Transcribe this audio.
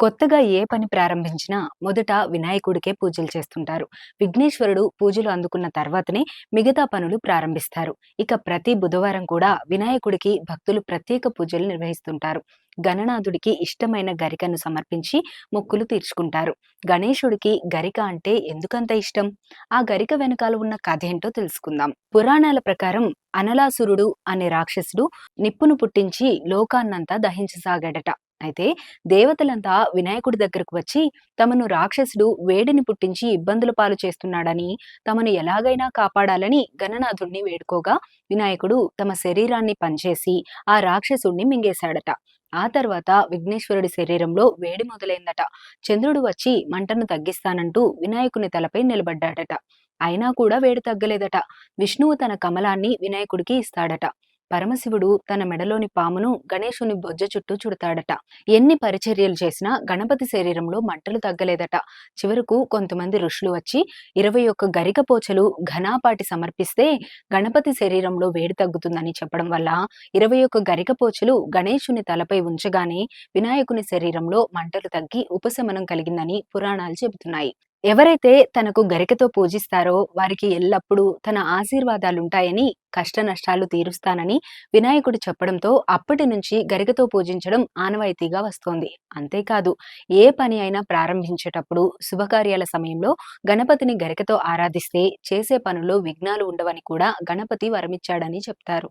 కొత్తగా ఏ పని ప్రారంభించినా మొదట వినాయకుడికే పూజలు చేస్తుంటారు. విఘ్నేశ్వరుడు పూజలు అందుకున్న తర్వాతనే మిగతా పనులు ప్రారంభిస్తారు. ఇక ప్రతి బుధవారం కూడా వినాయకుడికి భక్తులు ప్రత్యేక పూజలు నిర్వహిస్తుంటారు. గణనాథుడికి ఇష్టమైన గరికను సమర్పించి మొక్కులు తీర్చుకుంటారు. గణేశుడికి గరిక అంటే ఎందుకంత ఇష్టం? ఆ గరిక వెనకాల ఉన్న కథ ఏంటో తెలుసుకుందాం. పురాణాల ప్రకారం అనలాసురుడు అనే రాక్షసుడు నిప్పును పుట్టించి లోకాన్నంతా దహించసాగాడట. అయితే దేవతలంతా వినాయకుడి దగ్గరకు వచ్చి తమను రాక్షసుడు వేడిని పుట్టించి ఇబ్బందుల పాలు చేస్తున్నాడని తమను ఎలాగైనా కాపాడాలని గణనాథుణ్ణి వేడుకోగా వినాయకుడు తమ శరీరాన్ని పనిచేసి ఆ రాక్షసుణ్ణి మింగేశాడట. ఆ తర్వాత విఘ్నేశ్వరుడి శరీరంలో వేడి మొదలైందట. చంద్రుడు వచ్చి మంటను తగ్గిస్తానంటూ వినాయకుని తలపై నిలబడ్డాడట. అయినా కూడా వేడి తగ్గలేదట. విష్ణువు తన కమలాన్ని వినాయకుడికి ఇస్తాడట. పరమశివుడు తన మెడలోని పామును గణేశుని బొజ్జ చుట్టూ చుడతాడట. ఎన్ని పరిచర్యలు చేసినా గణపతి శరీరంలో మంటలు తగ్గలేదట. చివరకు కొంతమంది ఋషులు వచ్చి ఇరవై ఒక్క గరిక పోచలు ఘనాపాటి సమర్పిస్తే గణపతి శరీరంలో వేడి తగ్గుతుందని చెప్పడం వల్ల ఇరవై ఒక్క గరిక పోచలు గణేశుని తలపై ఉంచగానే వినాయకుని శరీరంలో మంటలు తగ్గి ఉపశమనం కలిగిందని పురాణాలు చెబుతున్నాయి. ఎవరైతే తనకు గరికతో పూజిస్తారో వారికి ఎల్లప్పుడూ తన ఆశీర్వాదాలుంటాయని కష్ట నష్టాలు తీరుస్తానని వినాయకుడు చెప్పడంతో అప్పటి నుంచి గరికతో పూజించడం ఆనవాయితీగా వస్తోంది. అంతేకాదు ఏ పని అయినా ప్రారంభించేటప్పుడు శుభకార్యాల సమయంలో గణపతిని గరికతో ఆరాధిస్తే చేసే పనుల్లో విఘ్నాలు ఉండవని కూడా గణపతి వరమిచ్చాడని చెప్తారు.